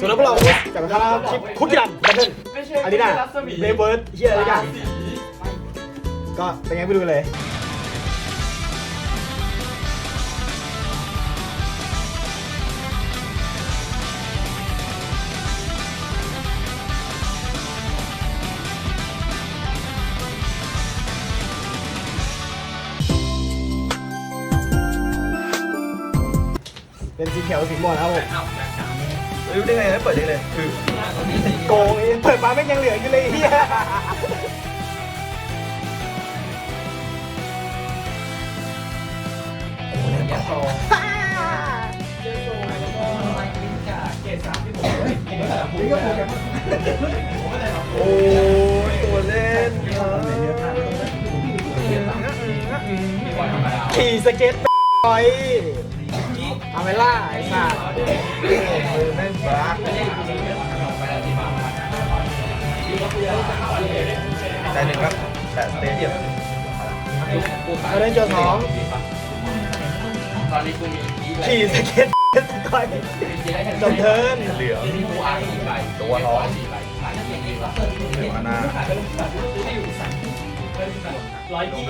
ส่วนแล้วพวกเรากลับมาครับคลิปคุกกี้รันบัตเทิลไม่ใช่อารีนารัศมีเบเวิร์ดเฮียอะไรกันสีก็เป็นไงไปดูเลยเป็นสีเขียวสีม่วงนะครับผม รู้ได้ไงไม่เปิดได้เลยคือโกงไอ้เปิดมาไม่งยังเหลืออยู่เลยไอ้เฮียโอ้ยตัวเล่นขี่สเก็ตไป เอาเวล่าไอ้สัสมือแม่งบลักใจหนึ่งครับแต่สเตเดียมเอาเล่นโจทย์สองตอนนี้กูมีอีกขี่สเก็ตไปจบเทิร์นเหลืองกูอ่านสี่ใบตัวร้อนสี่ใบขายอย่างนี้วะเหลืองมานาร้อยยี่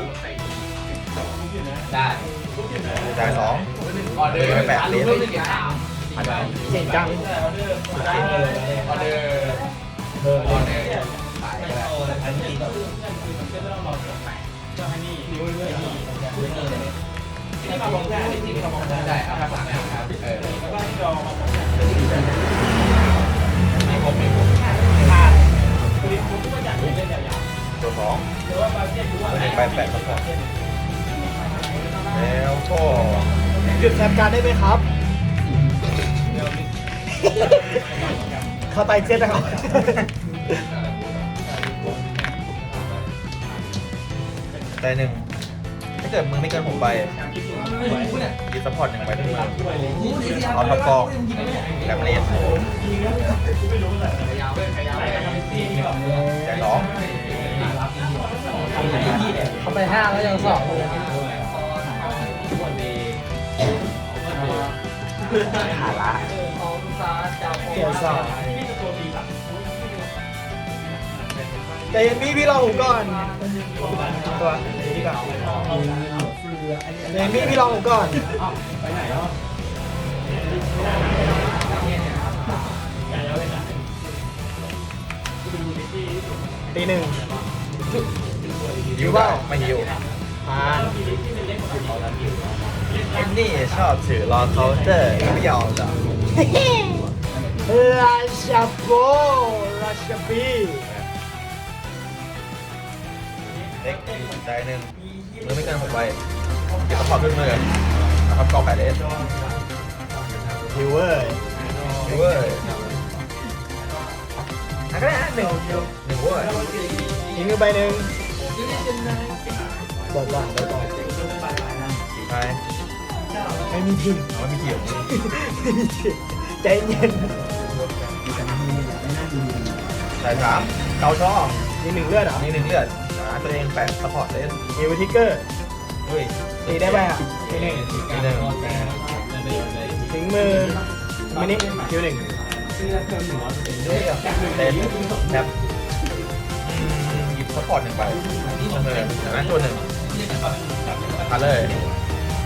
ได้จ่ายสองออ เดอร์แปะเหรียญเก่งจังออเดอร์ออเดอร์ออเดอร์ขายได้ที่มามองได้ที่มามองได้เอาภาษาแม่ครับเออไม่ครบไม่ครบตัวสองตัวหนึ่งแปดแปดครับ หยุดแคปการดได้ไหมครับ เข้าไตเจ็ดนะครับใจหนึ่งถ้าเกิดมือไม่เกินผมไปยีซัพพอร์ตหนึ่งไปที่มือเอาท็อปกองแบบเรียนใจสองเขาไปห้าแล้วยังสอง ขาละเกี่ยวสองแต่ย็นพี่พี่รอผมก่อนตัวนี่ก่อนเย็นพี่พี่รอผมก่อนตีหนึ่งยิวเปล่าไม่ยิวผ่าน เอ็นนี่ชอบถือรอเคาน์เตอร์ไม่ยอมหรอราชาโบราชาบีเล็กอีกใจหนึ่งมือไม่เกินผมไปยีซัพพอร์ตขึ้นมือนะครับกองแปดเอสฮิวเวอร์เว้ยอันก็ได้หนึ่งหนึ่งเว้ยยิงมือใบหนึ่งเปิดก่อนเปิดก่อนไพ่ ไม่มีทีมเอาไม่มีเกี่ยวไม่มีทีมใจเย็นสายสามเกาช่องมีหนึ่งเลือดเหรอนี่หนึ่งเลือดหาตัวเองแปดซัพพอร์ตเลสเอวทิกเกอร์เฮ้ยตีได้ไหมอะทีหนึ่งนี่หนึ่งถึงมือมินิคิวหนึ่งเฮ้ยเล่นแท็บหยิบซัพพอร์ตหนึ่งไปมือจากนั้นตัวหนึ่งผ่านเลย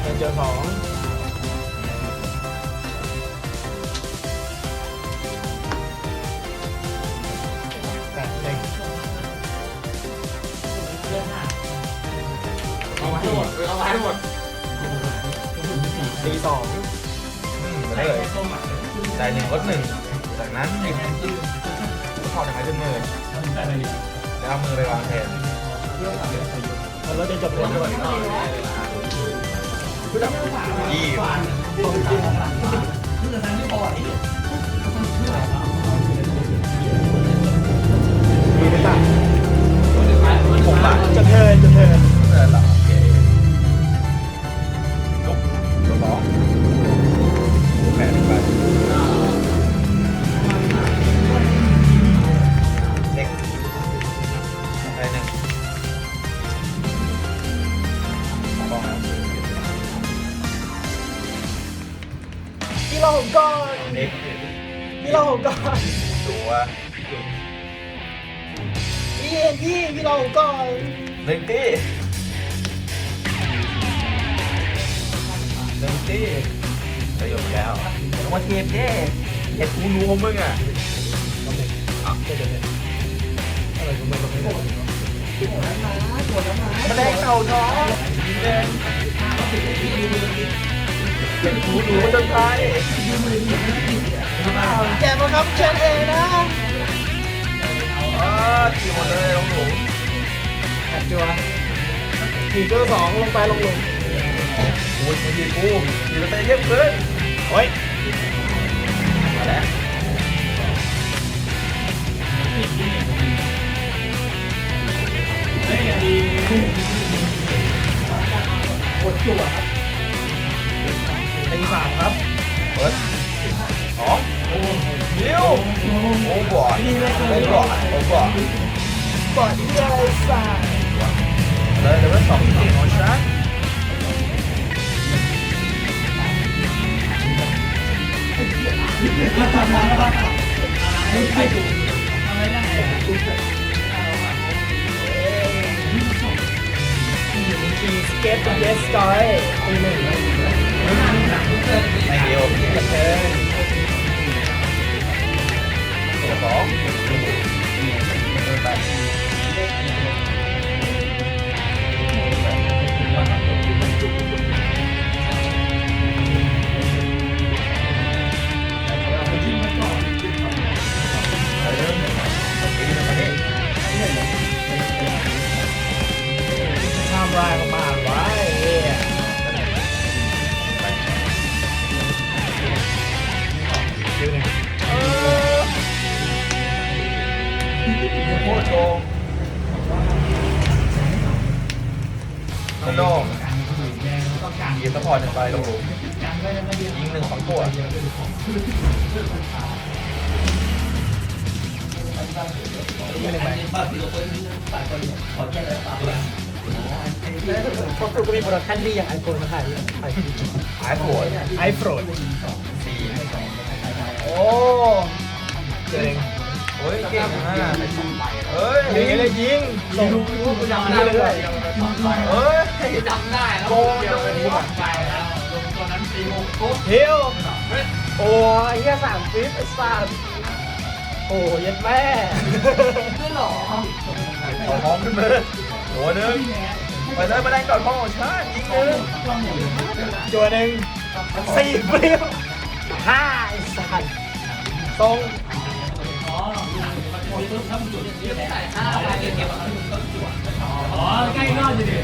เป็นเจอสองแปดหนึ่งเอามาให้หมดเอามาให้หมดตีสองอืมไปเลยจ่ายหนึ่งลดหนึ่งจากนั้นซัพพอร์ตหนึ่งไปขึ้นมือแล้วเอามือไปวางแทนแล้วเราจะจบเลย ยี่มีไหมป่ะผมบาทจะเทินจะเทินเออหลับโอเคยกตัวสองแปดหนึ่ง ก่อนเด็กพี่เราผมก่อนตัวพี่เองพี่พี่เราผมก่อนหนึ่งตีหนึ่งตีประโยชน์แล้วลงมาเทปเด้เห็ดกูรู้ของมึงอะอะอะไรก็ไม่รู้ไม่รู้แมลงเต่าน้องแดง เป็นกูรู้จนตายแกมาครับเชนเอนะอ่าทีหมดเลยลงหลุมแอบจัวทีเกอร์สองลงไปลงหลุมโอ้ยทีกูทีมันเตะเยอะเกินโอ้ย ทีสเก็ตเยสกอยตีหนึ่งไม่เดียวเทิร์นตัวสอง ยิงสปอร์ตหนึ่งใบลงหลุมยิงหนึ่งสองตัวตีหนึ่งไปพวกกูก็มีโปรดักชั่นที่อย่างไอโฟนมาถ่ายถ่ายหายปวดไอโฟนสี่โอ้เจ๋งโอ้ยเก่งมากเฮ้ยยิงเลยยิงส่งจำได้เลยเฮ้ยจำได้แล้ว โกงจังเลยไปแล้วลงตอนนั้นตีหกโคตรเฮียวโอ้ยเฮียสามฟิปไอ้สัสโอ้ยัดแม่ไม่หรอขอพร้อมขึ้นมือโหัวหนึ่งไปเลยมาแรงก่อนพ่อของฉันยิงหนึ่งจัวหนึ่งสี่เปรี้ยวห้าไอ้สัสทรงอ๋อใกล้รอดอยู่ดิ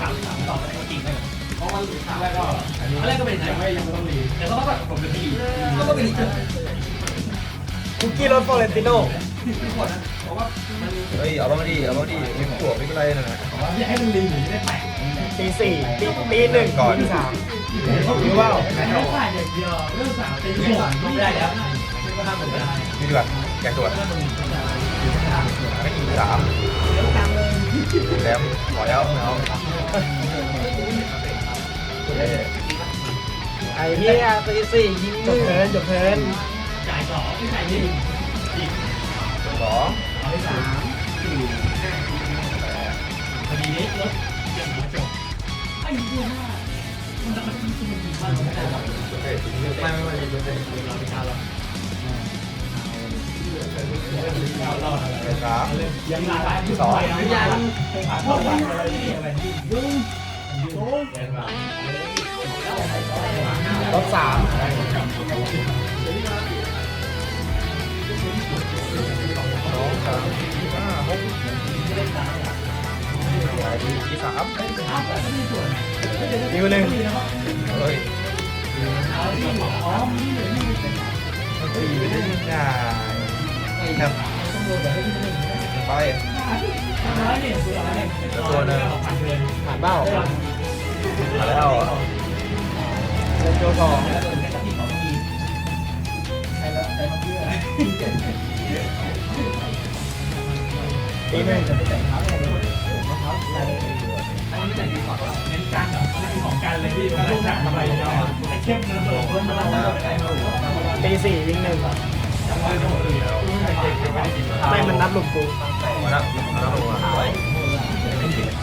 ถามถามตอบจริงไหมเพราะว่าถามแรกก็อันแรกก็เป็นยังไม่ยังไม่ต้องรีแต่เขาก็ผมเป็นรีก็ต้องเป็นรีกคุกกี้รสฟลอเรนติโน่เฮ้ยเอาบ้างดิเอาบ้างดิมีขวบไม่เป็นไรนะนะให้มันรีหรือไม่ได้แปะตีสี่ตีตีหนึ่งก่อนสามหรือว่าไม่ได้ใส่อย่างเดียวเรื่องสาวตีหกไม่ได้แล้วก็ทำเหมือนกันนี่ดีกว่าแกตัวไม่อีกสามแรมขอแล้วไม่เอาเอ้ย ไอ้เหี้ยตีสี่ยิงจบเทิร์นจบเทิร์นจ่ายสองจ่ายนี่สองเอาได้สามสี่ห้าพอดีนี้รถเกี่ยวกับจบไอ้เหี้ยห้ามันจะมันมันมันไม่ได้หรอกเฮ้ไม่ไม่ไม่ไม่ไม่ เราไม่กล้าหรอกเป็นสามยังหลายสองยังผ่านเข้าไปอะไรอะไรนี่ยุ่งรถสามสองสามสี่ห้าหกสี่สามดิวหนึ่งเฮ้ยมันตีไปได้ยังไงครับ ไปตัวหนึ่งผ่านเบ้ามานแล้วเล่นตัวสองตีหนึ่งของการเลยที่มันหลังทำไมเนาะไอ้เตีสี่วิ่งหนึ่ง ไม่มันนับลุมกูมาแล้วมาแล้วมาไว้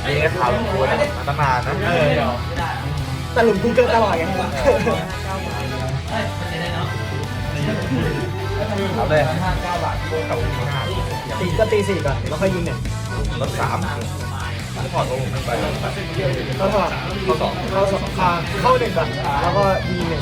ไอ้แค่ข่าวกูมาตั้งนานนะเออแต่หลุมกูเกินตลอดไงเอาเลยตีก็ตีสี่ก่อนแล้วค่อยยิงเนี่ยลดสามไม่พอตัวผมไม่ไปก็ถอดข้อสองเข้าสองเข้าหนึ่งก่อนแล้วก็ยิงหนึ่ง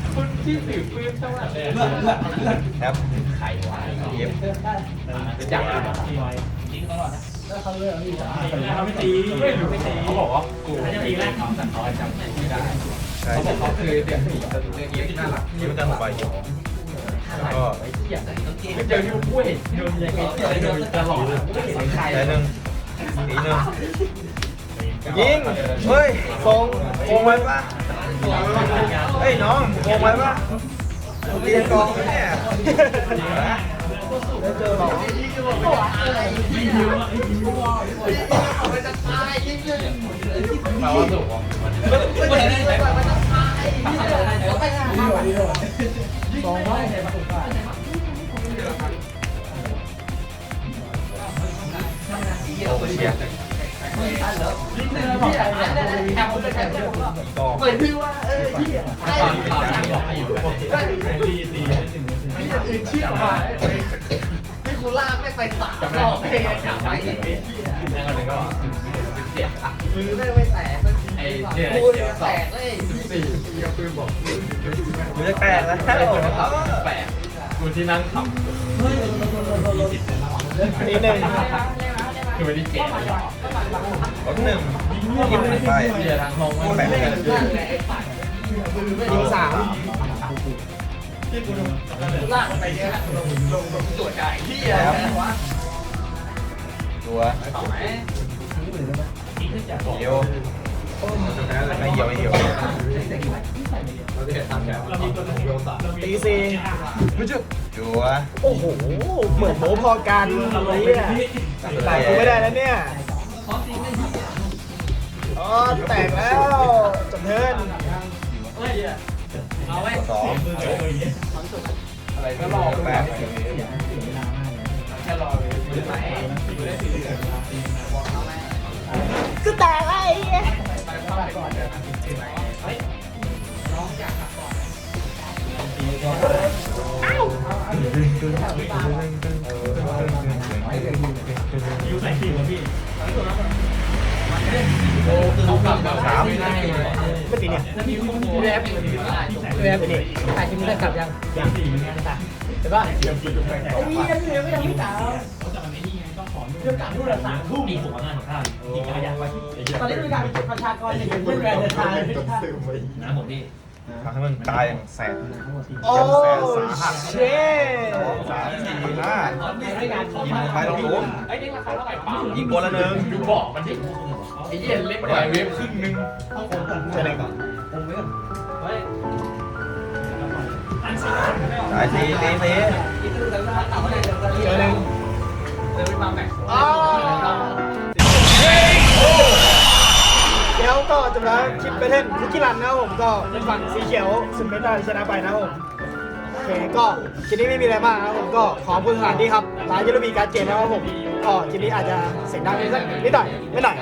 คุณที่สืบฟื้นเท่าไหร่เลยแคปไข่หวานเย็บจับจริงตลอดนะเขาเลือกไม่ตีไม่ไม่ตีเขาบอกว่ากูจะตีแรกเขาแต่เขาจำไม่ได้ใช่เขาคือเด็กผู้หญิงเย็บที่น่ารักที่มันจะไปแล้วก็ไม่เจอที่พูดเห็นโดนยังไงโดนตลอดไม่เห็นใครใช้หนึ่งสีหนึ่งยิงเฮ้ยทรงโกงไว้ปะ เฮ้ยน้องโกงไว้ปะเรียนกองไหมเนี่ยแล้วเจอหรอมาว่าสุกไม่ได้ใช้แบบสองร้อยโอ้เชียร์กอง เปิดพี่ว่าเออที่ไอ้อื่นเชื่อมาพี่กูลากไม่ไปสามรอบไม่ยังกลับไปอีกไอ้เหี้ยมือไม่ไม่แตกสักทีไอ้เนี่ยกูแตกเลยกูจะแตกแล้วแปลกกูที่นั่งขับตีหนึ่งคือไม่ได้เจ็บเลยรถหนึ่ง ยิงไปเดี๋ยวทางห้องแปไม่ดแปลยิงสามลากไปเนี่ยลงลงลงตัวใจที่อะไรวะตัวเหี่ยวไม่เหี่ยวไม่เหี่ยวตีสี่จุ๊บจัวโอ้โห เหมือนโมพอกันไอ้เนี่ยไหลกูไม่ได้แล้วเนี่ย อ๋อแตกแล้วจบเทิร์นเอาไว้สองอะไรก็รอแปดแค่รอเลยไหนก็แตกไอ้เหี้ยยูใส่ขีดพี่ สามไม่ตีเนี่ยแล้วมีมุ้งแรปไหนแรปนี่ถ่ายคลิปนี้ได้กลับยังยังสี่เหมือนกันค่ะเห็นป่ะโอ้ยยังเหลือไม่ยังไม่กล่าวแต่มันไม่นี่ไงต้องขอเรื่องการพูดภาษาทุ่มมีหัวงานของข้าวจริงจังยังไว้ตอนนี้มีการประชากรอย่างเงี้ยแรงเดินทางนะผมนี่ทำให้มันตายอย่างแสบโอ้เช่สามสี่ห้าไม่การขอยิงไปตรงนู้นไอ้นี่ราคาเท่าไหร่ป้ายิงตัวละหนึ่งดูบอกมันดิ ไอ้เหี้ยเล็กกว่าเว็บครึ่งนึงเจออะไรก่อนเฮ้ยสายสีตีสีเจอหนึ่งเดินมาแบ่งอ๋อเดี๋ยวก็จบแล้วคลิปไปเล่นคุกกี้รันนะครับผมก็เป็นฝั่งสีเขียวสุดเมตตาชนะไปนะครับผมโอเคก็คลิปนี้ไม่มีอะไรมากนะครับผมก็ขอบคุณสถานที่ครับร้านยูโรบีการ์ดเกมนะครับผม ก็คลิปนี้อาจจะเสียงดังนิดนิดหน่อยไม่หน่อย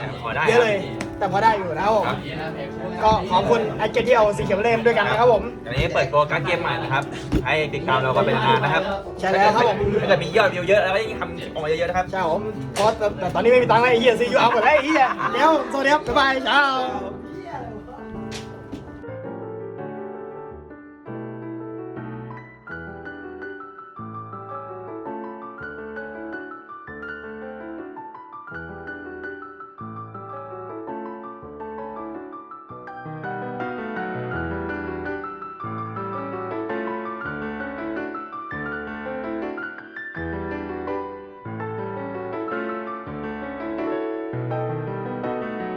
เยอะเลย แต่พอได้อยู่นะครับผมก็ขอบคุณไอเกมที่เอาสีเขียวมาเล่นด้วยกันนะครับผมอันนี้เปิดตัวการเกมใหม่นะครับ ให้ติดตามเรากันเป็นนานนะครับใช่แล้วครับผม ถ้าเกิดมียอดวิวเยอะแล้วก็ยิ่งทำออกมาเยอะๆนะครับ ใช่ผมเพราะแต่ตอนนี้ไม่มีตังค์แล้วไอ้เหี้ยซื้อยูอาร์หมดแล้วไอ้เหี้ยเดี๋ยวสวัสดีครับบ๊ายบายเช้า